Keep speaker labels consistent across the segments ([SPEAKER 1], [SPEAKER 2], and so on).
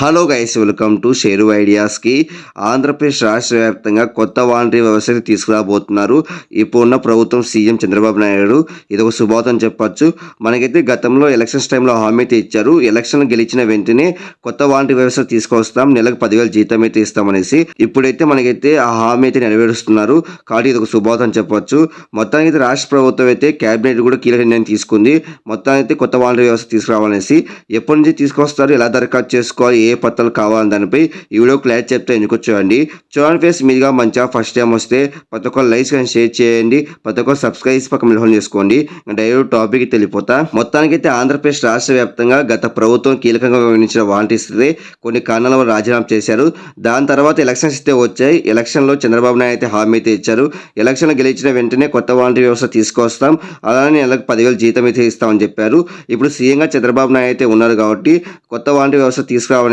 [SPEAKER 1] Hello guys welcome to share ఐడియాస్కి Andhra Pradesh రాష్ట్ర వ్యాప్తంగా కొత్త వాలంటరీ వ్యవస్థని తీసుకురాబోతున్నారు. ఇప్పుడు ఉన్న ప్రభుత్వం సీఎం చంద్రబాబు నాయుడు. ఇది ఒక శుభాతం చెప్పొచ్చు. మనకైతే గతంలో ఎలక్షన్స్ టైంలో హామీ అయితే ఇచ్చారు. ఎలక్షన్ గెలిచిన వెంటనే కొత్త వాలంటరీ వ్యవస్థ తీసుకొస్తాం. నెలకు పదివేల జీతం అయితే ఇస్తామనేసి ఇప్పుడైతే మనకైతే ఆ హామీ అయితే నెరవేరుస్తున్నారు. కాబట్టి ఇది ఒక శుభాతం చెప్పొచ్చు. మొత్తానికి అయితే రాష్ట్ర ప్రభుత్వం అయితే కేబినెట్ కూడా కీలక నిర్ణయం తీసుకుంది. మొత్తానికి అయితే కొత్త వాలంటరీ వ్యవస్థ తీసుకురావాలనేసి ఎప్పటి నుంచి తీసుకొస్తారు? ఎలా దరఖాస్తు చేసుకోవాలి? ఏ పత్రాలు కావాలని దానిపై ఈ వీడియో క్లారిటీ చెప్తే ఎందుకు చూడండి చూడండి ఫేస్ మీదుగా మంచిగా ఫస్ట్ టైం వస్తే ప్రతి ఒక్కరు లైక్స్ కానీ షేర్ చేయండి. ప్రతి ఒక్కరు సబ్స్క్రైబ్ పక్కన మిలహం చేసుకోండి. డైరెక్ట్ టాపిక్ తెలిపోతా మొత్తానికి అయితే ఆంధ్రప్రదేశ్ రాష్ట్ర వ్యాప్తంగా గత ప్రభుత్వం కీలకంగా వ్యవహరించిన వాలంటీర్స్ కొన్ని కారణాల వల్ల రాజీనామా చేశారు. దాని తర్వాత ఎలక్షన్స్ అయితే వచ్చాయి. ఎలక్షన్లో చంద్రబాబు నాయుడు అయితే హామీ అయితే ఇచ్చారు. ఎలక్షన్ గెలిచిన వెంటనే కొత్త వాలంటీర్ వ్యవస్థ తీసుకొస్తాం. అలానే నెలకు పదివేలు జీతం అయితే ఇస్తామని చెప్పారు. ఇప్పుడు సీఎంగా చంద్రబాబు నాయుడు అయితే ఉన్నారు కాబట్టి కొత్త వాలంటీర్ వ్యవస్థ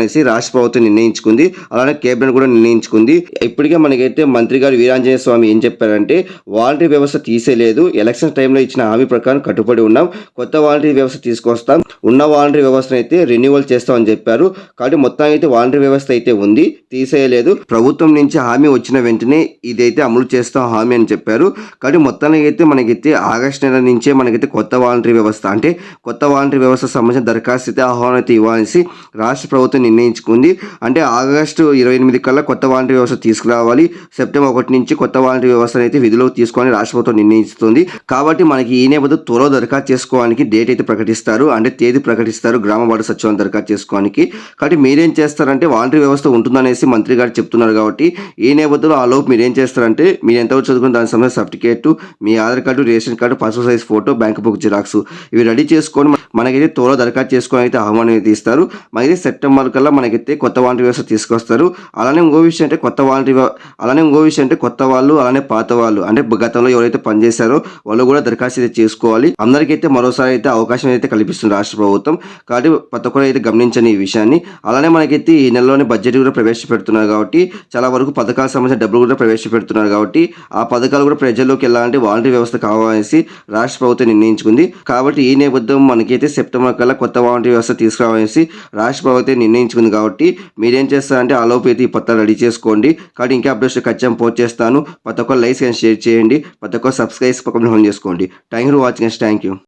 [SPEAKER 1] అనేసి రాష్ట్ర ప్రభుత్వం నిర్ణయించుకుంది. అలానే కేబినెట్ కూడా నిర్ణయించుకుంది. ఇప్పటికే మనకైతే మంత్రి గారు వీరాంజనేయ స్వామి ఏం చెప్పారంటే వాలంటీర్ వ్యవస్థ తీసేయలేదు ఎలక్షన్ టైంలో ఇచ్చిన హామీ ప్రకారం కట్టుబడి ఉన్నాం. కొత్త వాలంటీర్ వ్యవస్థ తీసుకొస్తాం. ఉన్న వాలంటీర్ వ్యవస్థను అయితే రెన్యువల్ చేస్తామని చెప్పారు. కాబట్టి మొత్తానికి అయితే వాలంటీర్ వ్యవస్థ అయితే ఉంది. తీసేయలేదు. ప్రభుత్వం నుంచి హామీ వచ్చిన వెంటనే ఇదైతే అమలు చేస్తాం హామీ అని చెప్పారు. కాబట్టి మొత్తానికి అయితే మనకైతే ఆగస్టు నెల నుంచే మనకైతే కొత్త వాలంటీర్ వ్యవస్థ అంటే కొత్త వాలంటీర్ వ్యవస్థ సంబంధించిన దరఖాస్తు అయితే ఆహ్వానం అయితే ఇవ్వాలనేసి రాష్ట్ర ప్రభుత్వం నిర్ణయించుకుంది. అంటే ఆగస్టు ఇరవై ఎనిమిది కల్లా కొత్త వాలంటీర్ వ్యవస్థ తీసుకురావాలి. సెప్టెంబర్ ఒకటి నుంచి కొత్త వాలంటీర్ వ్యవస్థను అయితే విధిలోకి తీసుకొని రాష్ట్ర ప్రభుత్వం నిర్ణయిస్తుంది. కాబట్టి మనకి ఈ నేపథ్యం త్వరలో దరఖాస్తు చేసుకోవడానికి డేట్ అయితే ప్రకటిస్తారు. అంటే తేదీ ప్రకటిస్తారు. గ్రామ వార్డు సచివాలయం దరఖాస్తు చేసుకోవడానికి. కాబట్టి మీరేం చేస్తారంటే వాలంటీర్ వ్యవస్థ ఉంటుందనేసి మంత్రి గారు చెప్తున్నారు కాబట్టి ఈ నేపథ్యంలో ఆ లోపు మీరేం చేస్తారంటే మీరు ఎంతవరకు చదువుకుని దానికి సంబంధించిన సర్టిఫికేట్ మీ Aadhaar card ration card passport size photo bank book xerox ఇవి రెడీ చేసుకొని మనకైతే త్వరలో దరఖాస్తు చేసుకొని అయితే ఆహ్వానం అయితే ఇస్తారు. మనకి సెప్టెంబర్ కల్లా మనకైతే కొత్త వాలంటీర్ వ్యవస్థ తీసుకొస్తారు. అలానే ఇంకో విషయం అంటే కొత్త వాలంటీర్ అలానే ఇంకో విషయం అంటే కొత్త వాళ్ళు అలానే పాత వాళ్ళు. అంటే గతంలో ఎవరైతే పనిచేశారో వాళ్ళు కూడా దరఖాస్తు అయితే చేసుకోవాలి. అందరికైతే మరోసారి అయితే అవకాశం అయితే కల్పిస్తుంది రాష్ట్ర ప్రభుత్వం. కాబట్టి ప్రతి ఒక్కరు అయితే గమనించండి ఈ విషయాన్ని. అలానే మనకైతే ఈ నెలలోనే బడ్జెట్ కూడా ప్రవేశపెడుతున్నారు కాబట్టి చాలా వరకు పథకాలకు సంబంధించిన డబ్బులు కూడా ప్రవేశపెడుతున్నారు కాబట్టి ఆ పథకాలు కూడా ప్రజల్లోకి వెళ్ళాలంటే వాలంటీర్ వ్యవస్థ కావాలనేసి రాష్ట్ర ప్రభుత్వం నిర్ణయించుకుంది. కాబట్టి ఈ నేపథ్యం మనకైతే సెప్టెంబర్ కల్లా కొత్త వాలంటీర్ వ్యవస్థ తీసుకురావాలనేసి రాష్ట్ర ప్రభుత్వం నిర్ణయించుకుంది. కాబట్టి మీరేం చేస్తారంటే ఆ అయితే ఈ పత్రాలు రెడీ చేసుకోండి. కాబట్టి ఇంకా అప్డేట్స్ ఖచ్చితంగా పోస్ట్ చేస్తాను. ప్రతి ఒక్కరు లైక్స్ అండ్ షేర్ చేయండి. ప్రతి ఒక్కరు సబ్స్క్రైబ్ పక్కన హోన్ చేసుకోండి. Thank you for watching thank you.